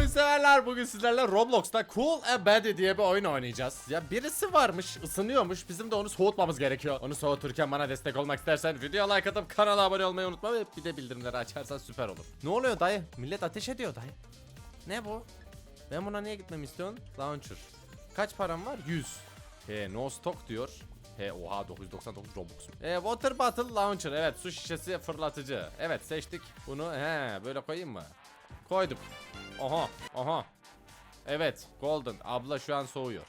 oyun severler bugün sizlerle Roblox'ta Cool and Bad diye bir oyun oynayacağız. Ya birisi varmış ısınıyormuş bizim de onu soğutmamız gerekiyor. Onu soğuturken bana destek olmak istersen videoya like atıp kanala abone olmayı unutma ve bir de bildirimleri açarsan süper olur. Ne oluyor dayı? Millet ateş ediyor dayı. Ne bu? Ben buna niye gitmemi istiyorsun? Launcher. Kaç param var? 100. He no stock diyor. He oha 999 Robux. E, water bottle launcher. Evet su şişesi fırlatıcı. Evet seçtik. Bunu he böyle koyayım mı? Koydum. Aha aha. Evet golden. Abla şu an soğuyor.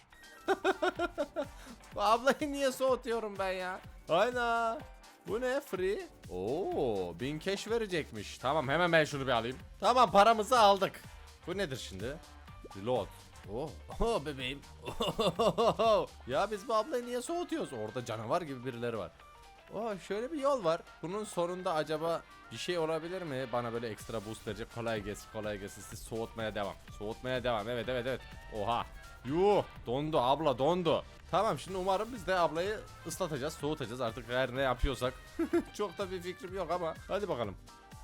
Bu ablayı niye soğutuyorum ben ya? Ayna. Bu ne free? Oo, bin cash verecekmiş. Tamam hemen ben şunu bir alayım. Tamam paramızı aldık. Bu nedir şimdi? Reload. Oh, oh bebeğim. ya biz bu ablayı niye soğutuyoruz? Orada canavar gibi birileri var. Oh şöyle bir yol var. Bunun sonunda acaba bir şey olabilir mi? Bana böyle ekstra boost verecek. Kolay gelsin, kolay gelsin. Siz soğutmaya devam. Soğutmaya devam. Evet, evet, evet. Oha. Yuh, dondu abla dondu. Tamam şimdi umarım biz de ablayı ıslatacağız, soğutacağız artık her ne yapıyorsak. Çok da bir fikrim yok ama hadi bakalım.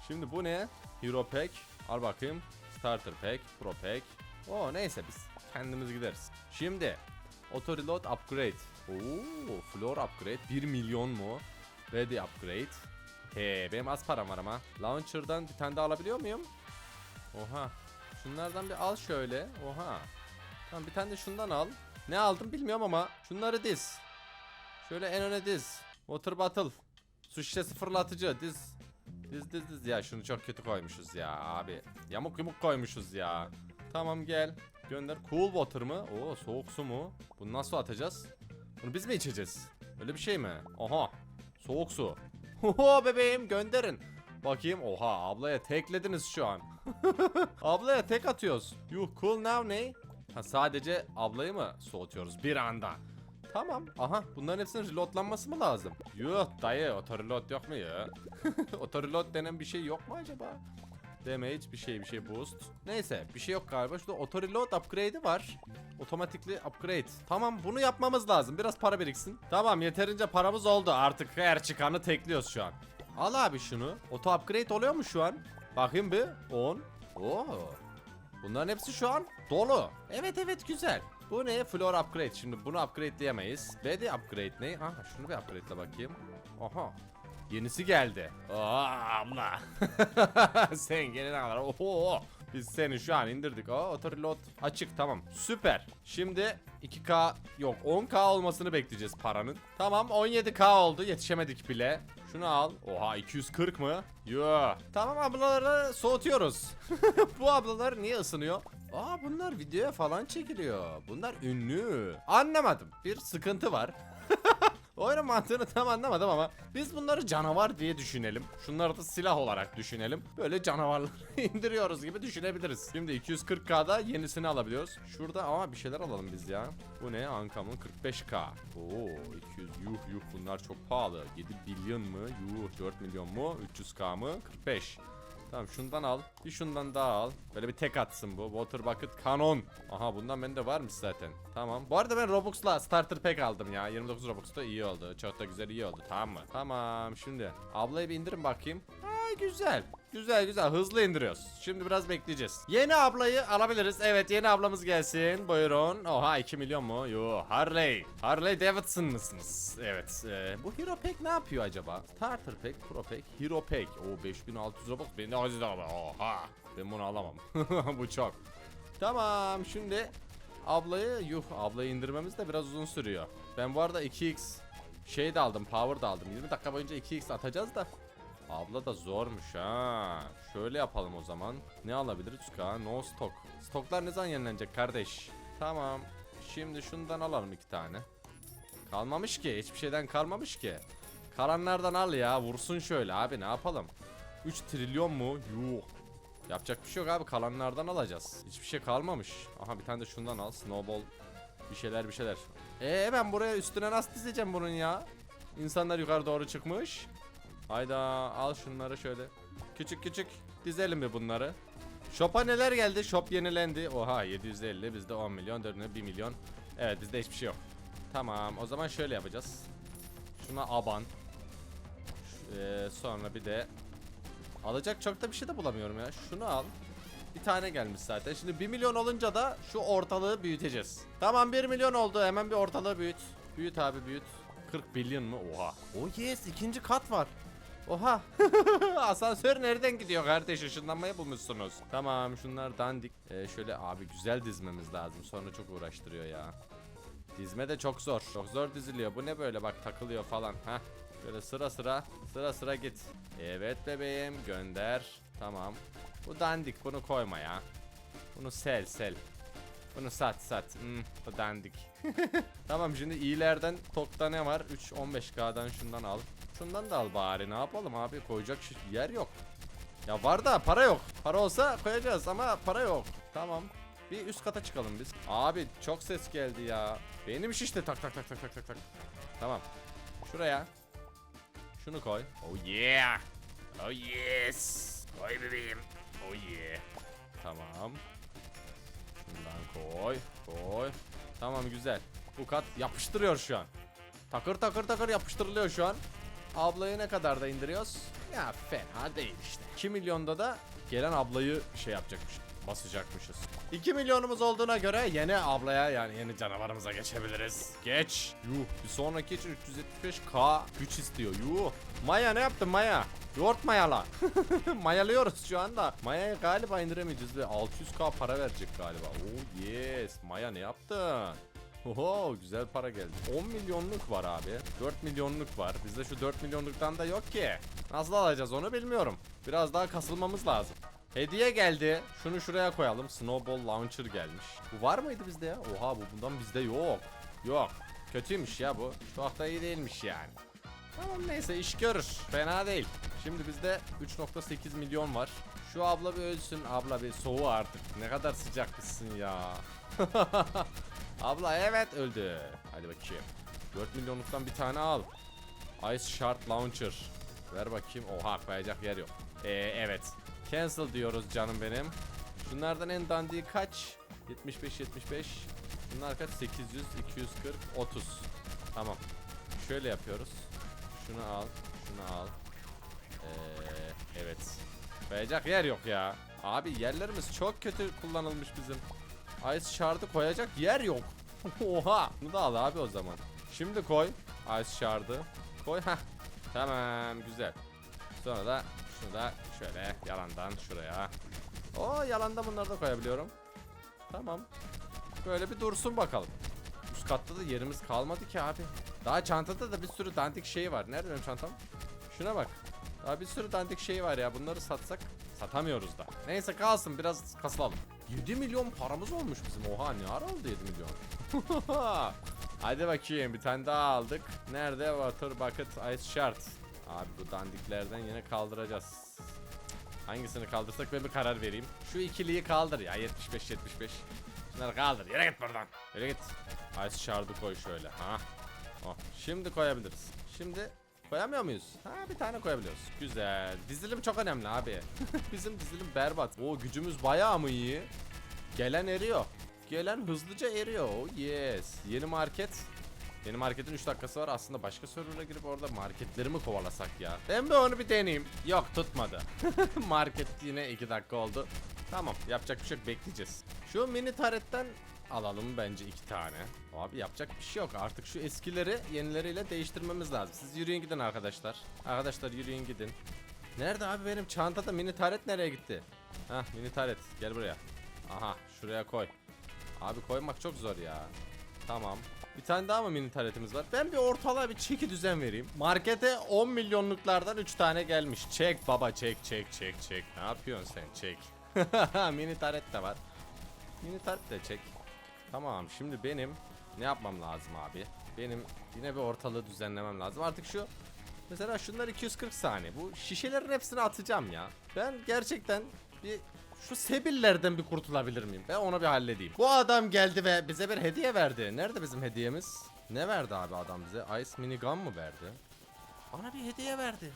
Şimdi bu ne? Hero Pack. Al bakayım. Starter Pack, Pro Pack. Oo neyse biz kendimiz gideriz. Şimdi Auto Reload Upgrade. Oo, Floor Upgrade 1 milyon mu? Ready Upgrade. He benim az param var ama. Launcher'dan bir tane daha alabiliyor muyum? Oha. Şunlardan bir al şöyle. Oha. Tamam bir tane de şundan al. Ne aldım bilmiyorum ama şunları diz. Şöyle en öne diz. Water bottle. Su şişesi fırlatıcı diz. Diz diz diz ya şunu çok kötü koymuşuz ya abi. Yamuk yumuk koymuşuz ya. Tamam gel. Gönder. Cool water mı? Oo soğuk su mu? Bunu nasıl atacağız? Bunu biz mi içeceğiz? Öyle bir şey mi? Oha. Soğuk su. Oho bebeğim gönderin. Bakayım. Oha ablaya teklediniz şu an. ablaya tek atıyoruz. Yuh cool now ne? Ha sadece ablayı mı soğutuyoruz bir anda? Tamam. Aha bunların hepsinin reloadlanması mı lazım? Yuh dayı otoreload yok mu ya? otoreload denen bir şey yok mu acaba? Damage bir şey bir şey boost. Neyse bir şey yok galiba. Şurada auto reload upgrade'i var. Otomatikli upgrade. Tamam bunu yapmamız lazım. Biraz para biriksin. Tamam yeterince paramız oldu. Artık her çıkanı tekliyoruz şu an. Al abi şunu. Auto upgrade oluyor mu şu an? Bakayım bir. 10. Oo. Bunların hepsi şu an dolu. Evet evet güzel. Bu ne? Floor upgrade. Şimdi bunu upgrade'leyemeyiz. Body upgrade ne? Aha şunu bir upgrade'le bakayım. Aha. Yenisi geldi. Aa. Sen gelene kadar. Oho. Biz seni şu an indirdik. Aa auto açık tamam. Süper. Şimdi 2K yok 10K olmasını bekleyeceğiz paranın. Tamam 17K oldu. Yetişemedik bile. Şunu al. Oha 240 mı? Yo. Tamam ablaları soğutuyoruz. Bu ablalar niye ısınıyor? Aa bunlar videoya falan çekiliyor. Bunlar ünlü. Anlamadım. Bir sıkıntı var. Oyunun mantığını tam anlamadım ama biz bunları canavar diye düşünelim. Şunları da silah olarak düşünelim. Böyle canavarları indiriyoruz gibi düşünebiliriz. Şimdi 240k'da yenisini alabiliyoruz. Şurada ama bir şeyler alalım biz ya. Bu ne? Ankam'ın 45k. Oo 200 yuh yuh bunlar çok pahalı. 7 milyon mu? Yuh 4 milyon mu? 300k mı? 45. Tamam şundan al. Bir şundan daha al. Böyle bir tek atsın bu. Water Bucket Canon. Aha bundan bende varmış zaten. Tamam. Bu arada ben Robux'la starter pack aldım ya. 29 Robux'ta iyi oldu. Çok da güzel iyi oldu. Tamam mı? Tamam şimdi. Ablayı bir indirin bakayım. Ha güzel. Güzel güzel hızlı indiriyoruz. Şimdi biraz bekleyeceğiz. Yeni ablayı alabiliriz. Evet yeni ablamız gelsin. Buyurun. Oha 2 milyon mu? Yo Harley. Harley Davidson mısınız? Evet. e, bu Hero Pack ne yapıyor acaba? Starter Pack, Pro Pack, Hero Pack. O 5600 Robux. Ben de aziz abi. Oha. Ben bunu alamam. bu çok. Tamam şimdi ablayı yuh ablayı indirmemiz de biraz uzun sürüyor. Ben bu arada 2x şey de aldım power da aldım. 20 dakika boyunca 2x atacağız da Abla da zormuş ha. Şöyle yapalım o zaman. Ne alabiliriz ka? No stock. Stoklar ne zaman yenilenecek kardeş? Tamam. Şimdi şundan alalım iki tane. Kalmamış ki. Hiçbir şeyden kalmamış ki. Kalanlardan al ya. Vursun şöyle abi ne yapalım? 3 trilyon mu? Yuh. Yapacak bir şey yok abi. Kalanlardan alacağız. Hiçbir şey kalmamış. Aha bir tane de şundan al. Snowball. Bir şeyler bir şeyler. Ee ben buraya üstüne nasıl dizeceğim bunun ya? İnsanlar yukarı doğru çıkmış. Hayda al şunları şöyle. Küçük küçük dizelim mi bunları? Shop'a neler geldi? Shop yenilendi. Oha 750 bizde 10 milyon 4 1 milyon. Evet bizde hiçbir şey yok. Tamam o zaman şöyle yapacağız. Şuna aban. Ee, sonra bir de alacak çok da bir şey de bulamıyorum ya. Şunu al. Bir tane gelmiş zaten. Şimdi 1 milyon olunca da şu ortalığı büyüteceğiz. Tamam 1 milyon oldu. Hemen bir ortalığı büyüt. Büyüt abi büyüt. 40 milyon mu? Oha. Oh yes ikinci kat var. Oha. Asansör nereden gidiyor kardeş? Işınlanmayı bulmuşsunuz. Tamam şunlar dandik. Ee, şöyle abi güzel dizmemiz lazım. Sonra çok uğraştırıyor ya. Dizme de çok zor. Çok zor diziliyor. Bu ne böyle bak takılıyor falan. Heh. Böyle sıra sıra sıra sıra git. Evet bebeğim gönder. Tamam. Bu dandik bunu koyma ya. Bunu sel sel. Bunu sat sat. Hmm, bu dandik. tamam şimdi iyilerden tokta ne var? 3 15k'dan şundan al. Şundan da al bari. Ne yapalım abi? Koyacak yer yok. Ya var da para yok. Para olsa koyacağız ama para yok. Tamam. Bir üst kata çıkalım biz. Abi çok ses geldi ya. Benim şişti tak tak tak tak tak tak tak. Tamam. Şuraya. Şunu koy. Oh yeah. Oh yes. Koy bebeğim. Oh yeah. Tamam. Şundan koy. Koy. Tamam güzel. Bu kat yapıştırıyor şu an. Takır takır takır yapıştırılıyor şu an. Ablayı ne kadar da indiriyoruz? Ya fena değil işte. 2 milyonda da gelen ablayı şey yapacakmış. Basacakmışız. 2 milyonumuz olduğuna göre yeni ablaya yani yeni canavarımıza geçebiliriz. Geç. Yuh. Bir sonraki için 375k güç istiyor. Yuh. Maya ne yaptın Maya? Yoğurt mayala. Mayalıyoruz şu anda. Maya'yı galiba indiremeyeceğiz ve 600k para verecek galiba. Oh yes. Maya ne yaptın? Oho güzel para geldi. 10 milyonluk var abi. 4 milyonluk var. Bizde şu 4 milyonluktan da yok ki. Nasıl alacağız onu bilmiyorum. Biraz daha kasılmamız lazım. Hediye geldi. Şunu şuraya koyalım. Snowball Launcher gelmiş. Bu var mıydı bizde ya? Oha bu bundan bizde yok. Yok. Kötüymüş ya bu. Çok da iyi değilmiş yani. Tamam neyse iş görür. Fena değil. Şimdi bizde 3.8 milyon var. Şu abla bir ölsün. Abla bir soğu artık. Ne kadar sıcakmışsın ya. abla evet öldü. Hadi bakayım. 4 milyonluktan bir tane al. Ice Shard Launcher. Ver bakayım. Oha koyacak yer yok. Ee, evet. Cancel diyoruz canım benim. Şunlardan en dandiği kaç? 75 75. Bunlar kaç? 800 240 30. Tamam. Şöyle yapıyoruz. Şunu al. Şunu al. Ee, evet. Koyacak yer yok ya. Abi yerlerimiz çok kötü kullanılmış bizim. Ice Shard'ı koyacak yer yok. Oha. Bunu da al abi o zaman. Şimdi koy. Ice Shard'ı. Koy. Heh. Tamam güzel. Sonra da şunu da şöyle yalandan şuraya. O yalandan bunları da koyabiliyorum. Tamam. Böyle bir dursun bakalım. Üst katta da yerimiz kalmadı ki abi. Daha çantada da bir sürü dandik şey var. Nerede benim çantam? Şuna bak. Daha bir sürü dandik şey var ya. Bunları satsak satamıyoruz da. Neyse kalsın biraz kasılalım. 7 milyon paramız olmuş bizim. Oha ne ara oldu 7 milyon? Hadi bakayım bir tane daha aldık. Nerede Water Bucket Ice Shard? Abi bu dandiklerden yine kaldıracağız. Hangisini kaldırsak ben bir karar vereyim. Şu ikiliyi kaldır ya 75 75. Şunları kaldır. Yere git buradan. Yere git. Ice Shard'ı koy şöyle. Ha. Oh. Şimdi koyabiliriz. Şimdi koyamıyor muyuz? Ha bir tane koyabiliyoruz. Güzel. Dizilim çok önemli abi. Bizim dizilim berbat. O gücümüz bayağı mı iyi? Gelen eriyor. Gelen hızlıca eriyor. Oh yes. Yeni market. Yeni marketin 3 dakikası var. Aslında başka server'a girip orada marketlerimi kovalasak ya. Ben bir onu bir deneyeyim. Yok tutmadı. Market yine 2 dakika oldu. Tamam yapacak bir şey bekleyeceğiz. Şu mini taretten alalım bence iki tane. Abi yapacak bir şey yok. Artık şu eskileri yenileriyle değiştirmemiz lazım. Siz yürüyün gidin arkadaşlar. Arkadaşlar yürüyün gidin. Nerede abi benim çantada mini taret nereye gitti? Hah mini taret gel buraya. Aha şuraya koy. Abi koymak çok zor ya. Tamam. Bir tane daha mı mini taretimiz var? Ben bir ortalığa bir çeki düzen vereyim. Markete 10 milyonluklardan 3 tane gelmiş. Çek baba çek çek çek çek. Ne yapıyorsun sen çek. mini taret de var. Mini taret de çek. Tamam şimdi benim ne yapmam lazım abi? Benim yine bir ortalığı düzenlemem lazım. Artık şu mesela şunlar 240 saniye. Bu şişelerin hepsini atacağım ya. Ben gerçekten bir şu sebillerden bir kurtulabilir miyim? Ben onu bir halledeyim. Bu adam geldi ve bize bir hediye verdi. Nerede bizim hediyemiz? Ne verdi abi adam bize? Ice minigun mu verdi? Bana bir hediye verdi.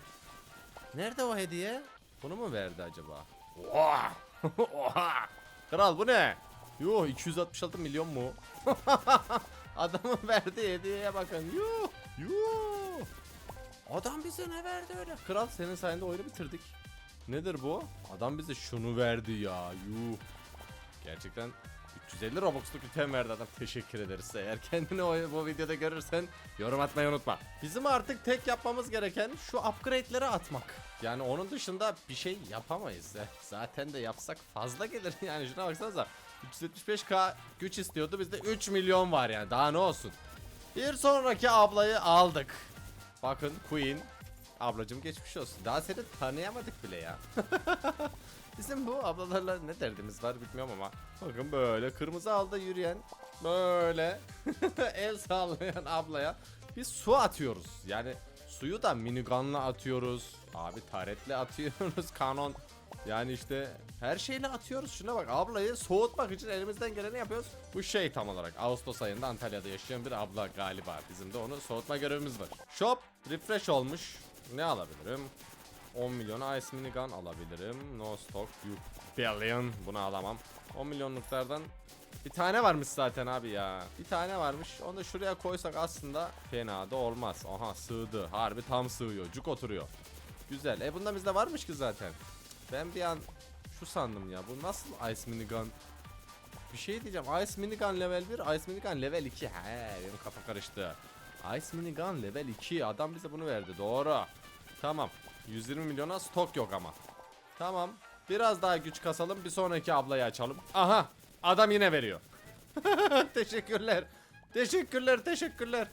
Nerede o hediye? Bunu mu verdi acaba? Oha! Oha! Kral bu ne? Yuh 266 milyon mu? Adamın verdiği hediyeye bakın. Yuh! Yuh! Adam bize ne verdi öyle? Kral senin sayende oyunu bitirdik. Nedir bu? Adam bize şunu verdi ya. Yuh. Gerçekten 350 Robux'luk item verdi adam. Teşekkür ederiz. Eğer kendini o, bu videoda görürsen yorum atmayı unutma. Bizim artık tek yapmamız gereken şu upgrade'leri atmak. Yani onun dışında bir şey yapamayız. Zaten de yapsak fazla gelir. Yani şuna baksanıza. 375k güç istiyordu. Bizde 3 milyon var yani. Daha ne olsun. Bir sonraki ablayı aldık. Bakın Queen. Ablacım geçmiş olsun. Daha seni tanıyamadık bile ya. Bizim bu ablalarla ne derdimiz var bilmiyorum ama bakın böyle kırmızı alda yürüyen böyle el sallayan ablaya biz su atıyoruz. Yani suyu da minigunla atıyoruz. Abi taretle atıyoruz kanon. Yani işte her şeyle atıyoruz. Şuna bak ablayı soğutmak için elimizden geleni yapıyoruz. Bu şey tam olarak Ağustos ayında Antalya'da yaşayan bir abla galiba. Bizim de onu soğutma görevimiz var. Shop refresh olmuş. Ne alabilirim? 10 milyon Ice Minigun alabilirim. No stock. You billion. Bunu alamam. 10 milyonluklardan bir tane varmış zaten abi ya. Bir tane varmış. Onu da şuraya koysak aslında fena da olmaz. Aha sığdı. Harbi tam sığıyor. Cuk oturuyor. Güzel. E bunda bizde varmış ki zaten. Ben bir an şu sandım ya. Bu nasıl Ice Minigun? Bir şey diyeceğim. Ice Minigun level 1, Ice Minigun level 2. He, benim kafa karıştı. Ice Minigun level 2. Adam bize bunu verdi. Doğru. Tamam. 120 milyona stok yok ama. Tamam. Biraz daha güç kasalım. Bir sonraki ablayı açalım. Aha. Adam yine veriyor. teşekkürler. Teşekkürler, teşekkürler.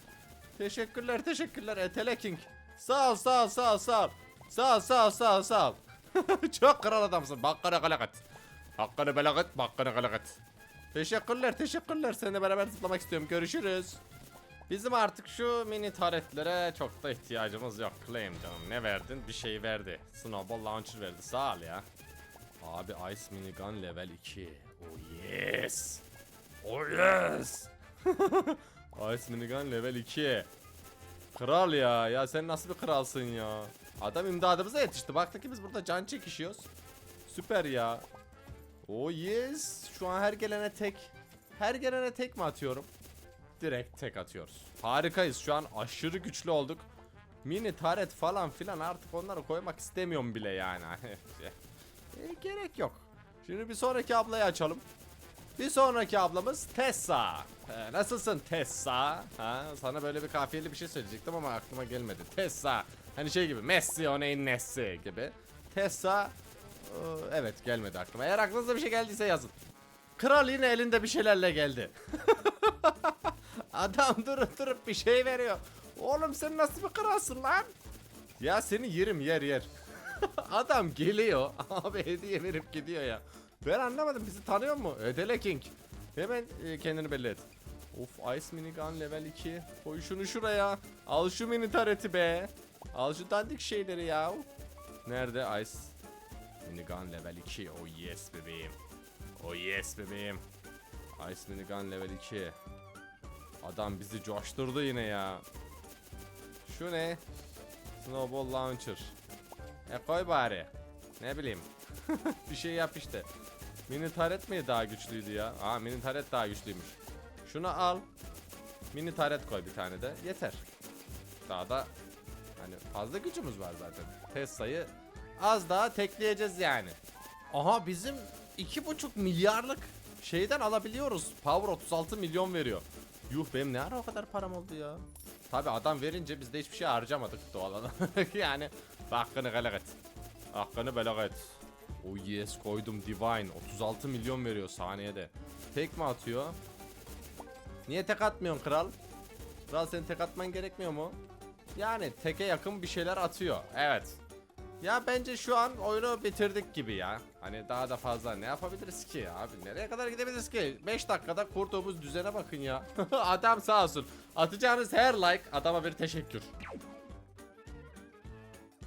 Teşekkürler, teşekkürler. Etele King. Sağ ol, sağ ol, sağ ol, sağ ol. Sağ ol, sağ ol, sağ ol, sağ ol. Çok kral adamsın. Bakkana kalakat. Hakkını belakat, bakkana kalakat. Teşekkürler, teşekkürler. Seninle beraber zıplamak istiyorum. Görüşürüz. Bizim artık şu mini taretlere çok da ihtiyacımız yok. Claim canım. Ne verdin? Bir şey verdi. Snowball launcher verdi. Sağ ol ya. Abi Ice Minigun level 2. Oh yes. Oh yes. Ice Minigun level 2. Kral ya. Ya sen nasıl bir kralsın ya. Adam imdadımıza yetişti. Baktık ki biz burada can çekişiyoruz. Süper ya. Oh yes. Şu an her gelene tek. Her gelene tek mi atıyorum? Direkt tek atıyoruz. Harikayız. Şu an aşırı güçlü olduk. Mini taret falan filan artık onları koymak istemiyorum bile yani. e, gerek yok. Şimdi bir sonraki ablayı açalım. Bir sonraki ablamız Tessa. Ee, nasılsın Tessa? Ha, sana böyle bir kafiyeli bir şey söyleyecektim ama aklıma gelmedi. Tessa. Hani şey gibi Messi o neyin nesi gibi. Tessa. evet gelmedi aklıma. Eğer aklınıza bir şey geldiyse yazın. Kral yine elinde bir şeylerle geldi. Adam durup durup bir şey veriyor. Oğlum sen nasıl bir kralsın lan? Ya seni yerim yer yer. Adam geliyor. Abi hediye verip gidiyor ya. Ben anlamadım bizi tanıyor mu? Ödele King. Hemen e, kendini belli et. Of Ice Minigun level 2. Koy şunu şuraya. Al şu mini tareti be. Al şu dandik şeyleri ya. Nerede Ice Minigun level 2? Oh yes bebeğim. Oh yes bebeğim. Ice Minigun level 2. Adam bizi coşturdu yine ya. Şu ne? Snowball Launcher. E koy bari. Ne bileyim. bir şey yap işte. Mini taret mi daha güçlüydü ya? Aa mini taret daha güçlüymüş. Şunu al. Mini taret koy bir tane de. Yeter. Daha da hani fazla gücümüz var zaten. Tessa'yı az daha tekleyeceğiz yani. Aha bizim 2,5 milyarlık şeyden alabiliyoruz. Power 36 milyon veriyor. Yuh benim ne ara o kadar param oldu ya. Tabi adam verince biz de hiçbir şey harcamadık doğal olarak. yani hakkını belak et. Hakkını belak et. Oh yes koydum Divine. 36 milyon veriyor saniyede. Tek mi atıyor? Niye tek atmıyorsun kral? Kral senin tek atman gerekmiyor mu? Yani teke yakın bir şeyler atıyor. Evet. Ya bence şu an oyunu bitirdik gibi ya. Hani daha da fazla ne yapabiliriz ki abi? Nereye kadar gidebiliriz ki? 5 dakikada kurduğumuz düzene bakın ya. Adam sağ olsun. Atacağınız her like adama bir teşekkür.